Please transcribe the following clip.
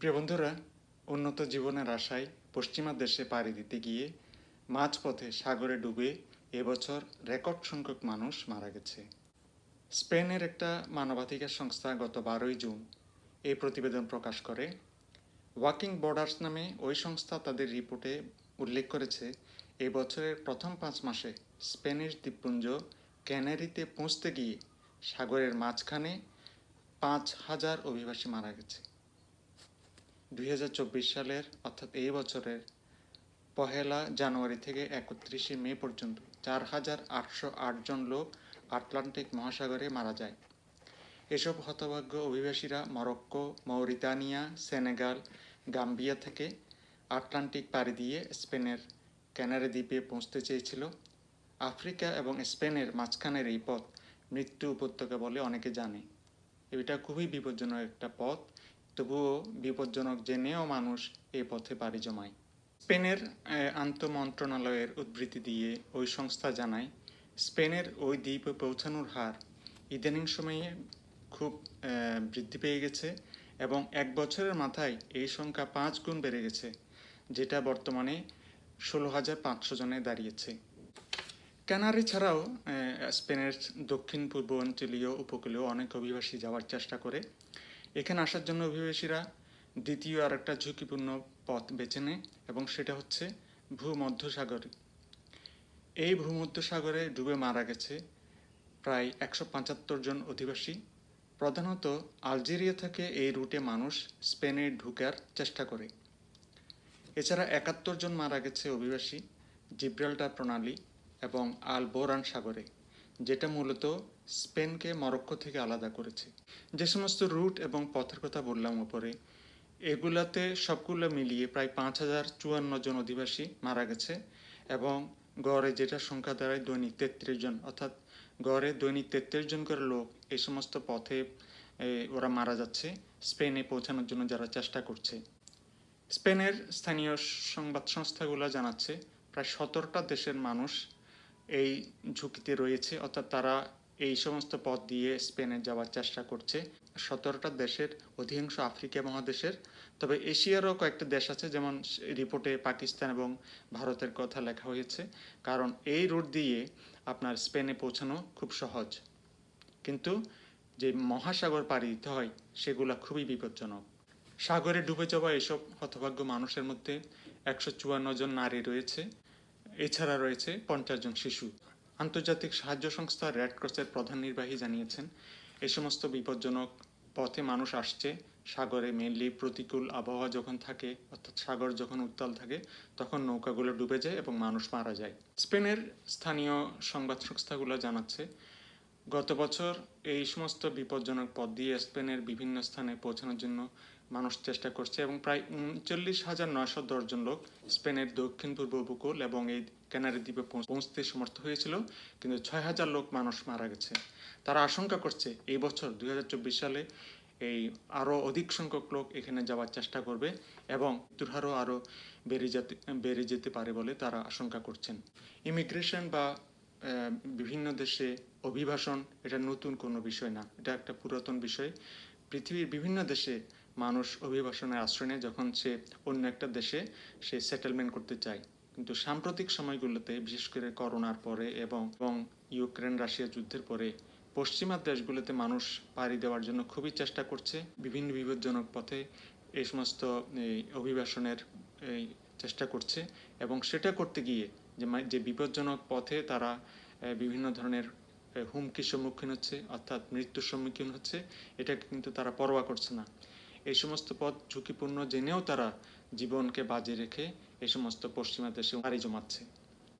প্রিয় বন্ধুরা, উন্নত জীবনের আশায় পশ্চিমা দেশে পাড়ি দিতে গিয়ে মাঝপথে সাগরে ডুবে এবছর রেকর্ড সংখ্যক মানুষ মারা গেছে। স্পেনের একটা মানবাধিকার সংস্থা গত বারোই জুন এই প্রতিবেদন প্রকাশ করে। ওয়াকিং বর্ডার্স নামে ওই সংস্থা তাদের রিপোর্টে উল্লেখ করেছে এই বছরের প্রথম পাঁচ মাসে স্পেনিশ দ্বীপপুঞ্জ ক্যানারিতে পৌঁছতে গিয়ে সাগরের মাঝখানে পাঁচ হাজার অভিবাসী মারা গেছে। দুই হাজার চব্বিশ সালের, অর্থাৎ এই বছরের পহেলা জানুয়ারি থেকে একত্রিশে মে পর্যন্ত চার হাজার আটশো আট জন লোক আটলান্টিক মহাসাগরে মারা যায়। এসব হতভাগ্য অভিবাসীরা মরক্কো, মৌরিতানিয়া, সেনেগাল, গাম্বিয়া থেকে আটলান্টিক পাড়ি দিয়ে স্পেনের ক্যানারি দ্বীপে পৌঁছতে চেয়েছিল। আফ্রিকা এবং স্পেনের মাঝখানের এই পথ মৃত্যু উপত্যকা বলে অনেকে জানে। এটা খুবই বিপজ্জনক একটা পথ। তবুও বিপজ্জনক জেনেও মানুষ এ পথে পাড়ি জমায়। স্পেনের আন্তঃমন্ত্রণালয়ের উদ্ধৃতি দিয়ে ওই সংস্থা জানায়, স্পেনের ওই দ্বীপে পৌঁছানোর হার ইদানিং সময়ে খুব বৃদ্ধি পেয়ে গেছে এবং এক বছরের মাথায় এই সংখ্যা পাঁচ গুণ বেড়ে গেছে, যেটা বর্তমানে ষোলো হাজার পাঁচশো জনে দাঁড়িয়েছে। ক্যানারি ছাড়াও স্পেনের দক্ষিণ পূর্ব অঞ্চলীয় উপকূলেও অনেক অভিবাসী যাওয়ার চেষ্টা করে। এখানে আসার জন্য অভিবাসীরা দ্বিতীয় আর একটা ঝুঁকিপূর্ণ পথ বেছে নেয় এবং সেটা হচ্ছে ভূমধ্যসাগর। এই ভূমধ্যসাগরে ডুবে মারা গেছে প্রায় একশো পঁচাত্তর জন অধিবাসী। প্রধানত আলজেরিয়া থেকে এই রুটে মানুষ স্পেনে ঢুকার চেষ্টা করে। এছাড়া একাত্তর জন মারা গেছে অভিবাসী জিব্রাল্টার প্রণালী এবং আল বোরান সাগরে। যেটা মূলত স্পেনকে মরক্কো থেকে আলাদা করেছে। যে সমস্ত রুট এবং পথের কথা বললাম উপরে, এগুলাতে সবগুলো মিলিয়ে প্রায় পাঁচ হাজার চুয়ান্ন জন অধিবাসী মারা গেছে এবং গড়ে যেটা সংখ্যা দাঁড়ায় দৈনিক তেত্রিশ জন। অর্থাৎ গড়ে দৈনিক তেত্রিশ জন করে লোক এই সমস্ত পথে ওরা মারা যাচ্ছে, স্পেনে পৌঁছানোর জন্য যারা চেষ্টা করছে। স্পেনের স্থানীয় সংবাদ সংস্থাগুলো জানাচ্ছে, প্রায় সতেরোটা দেশের মানুষ এই ঝুঁকিতে রয়েছে, অর্থাৎ তারা এই সমস্ত পথ দিয়ে স্পেনে যাওয়ার চেষ্টা করছে। সতেরোটা দেশের, অধিকাংশ আফ্রিকা মহাদেশের, তবে এশিয়ারও কয়েকটা দেশ আছে যেমন রিপোর্টে পাকিস্তান এবং ভারতের কথা লেখা হয়েছে, কারণ এই রুট দিয়ে আপনার স্পেনে পৌঁছানো খুব সহজ। কিন্তু যে মহাসাগর পাড়ি দিতে হয়, সেগুলা খুবই বিপজ্জনক। সাগরে ডুবে যাওয়া এসব হতভাগ্য মানুষের মধ্যে একশো চুয়ান্ন জন নারী রয়েছে। এছাড়া রয়েছে পঞ্চাশ জন শিশু। আন্তর্জাতিক সাহায্য সংস্থা রেড ক্রসের প্রধান নির্বাহী জানিয়েছেন, এ সমস্ত বিপজ্জনক পথে মানুষ আসছে। সাগরে মেনলি প্রতিকূল আবহাওয়া যখন থাকে, অর্থাৎ সাগর যখন উত্তাল থাকে, তখন নৌকাগুলো ডুবে যায় এবং মানুষ মারা যায়। স্পেনের স্থানীয় সংবাদ সংস্থাগুলো জানাচ্ছে, গত বছর এই সমস্ত বিপজ্জনক পথ দিয়ে স্পেনের বিভিন্ন স্থানে পৌঁছানোর জন্য মানুষ চেষ্টা করছে এবং প্রায় উনচল্লিশ হাজার নয়শো জন লোক স্পেনের দক্ষিণ পূর্ব উপকূল এবং এই ক্যানারি দ্বীপে পৌঁছতে সমর্থ হয়েছিল, কিন্তু ছয় হাজার লোক মানুষ মারা গেছে। তারা আশঙ্কা করছে এই বছর দু হাজার চব্বিশ সালে এই আরও অধিক সংখ্যক লোক এখানে যাওয়ার চেষ্টা করবে এবং মৃত্যুর আরও বেড়ে যেতে বেড়ে যেতে পারে বলে তারা আশঙ্কা করছেন। ইমিগ্রেশন বা বিভিন্ন দেশে অভিবাসন এটা নতুন কোনো বিষয় না, এটা একটা পুরাতন বিষয়। পৃথিবীর বিভিন্ন দেশে মানুষ অভিবাসনের আশ্রয় নেয় যখন সে অন্য একটা দেশে সে সেটেলমেন্ট করতে চায়। কিন্তু সাম্প্রতিক সময়গুলোতে, বিশেষ করে করোনার পরে এবং এবং ইউক্রেন রাশিয়া যুদ্ধের পরে, পশ্চিমা দেশগুলোতে মানুষ পাড়ি দেওয়ার জন্য খুবই চেষ্টা করছে বিভিন্ন বিপজ্জনক পথে এই সমস্ত অভিবাসনের চেষ্টা করছে এবং সেটা করতে গিয়ে যে যে বিপজ্জনক পথে তারা বিভিন্ন ধরনের হুমকির সম্মুখীন হচ্ছে, অর্থাৎ মৃত্যুর সম্মুখীন হচ্ছে এটা কিন্তু তারা পরোয়া করছে না। এই সমস্ত পথ ঝুঁকিপূর্ণ জেনেও তারা জীবনকে বাজে রেখে এই সমস্ত পশ্চিমা দেশে পাড়ি জমাচ্ছে।